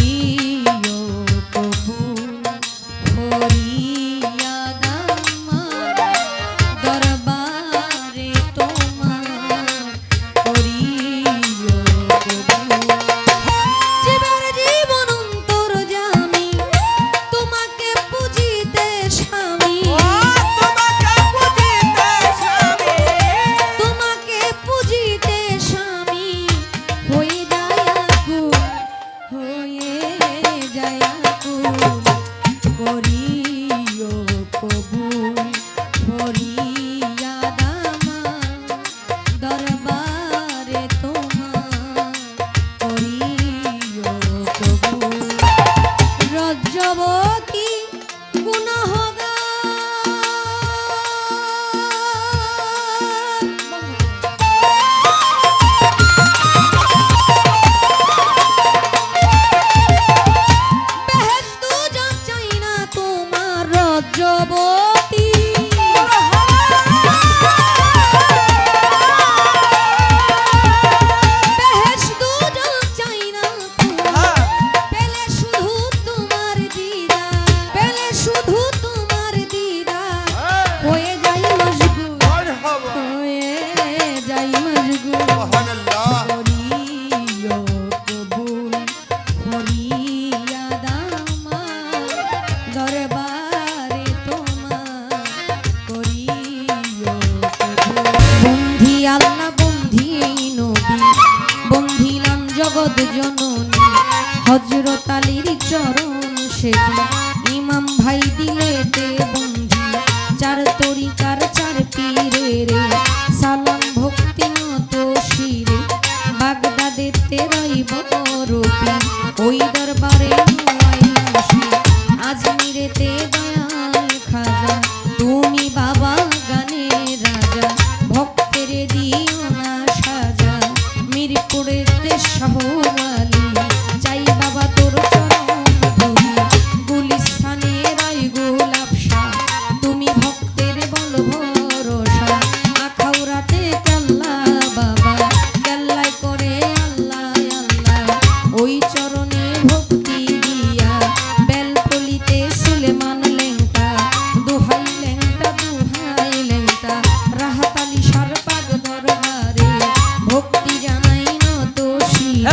की জগৎ জননী হজরত ওই চরণে ভক্তি দিয়া বেলতলিতে সুলেমান লেংটা, দোহাই লেংটা লেংটা রাহাত আলী সর্বাগ দরবারে ভক্তি জানাই নত শিলা।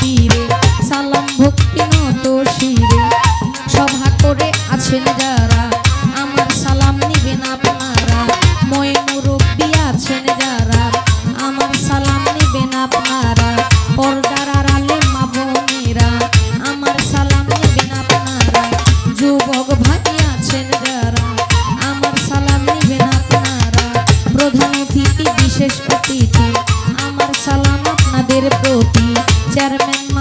পীরে সালাম ভক্তি নত শিরে। সভা করে আছেন যারা, আমার সালাম নিবেন আপনারা। ময়ে মুরব্বী আছেন যারা, আমার সালাম নিবেন আপনারা। পর্দার আড়ালে মা বোনেরা, আমার সালাম নিবেন আপনারা। যুবক ভাই আছেন যারা, আমার সালাম নিবেন আপনারা। প্রধান অতিথি, বিশেষ অতিথি, আমার সালাম আপনাদের প্রতি। Letterman.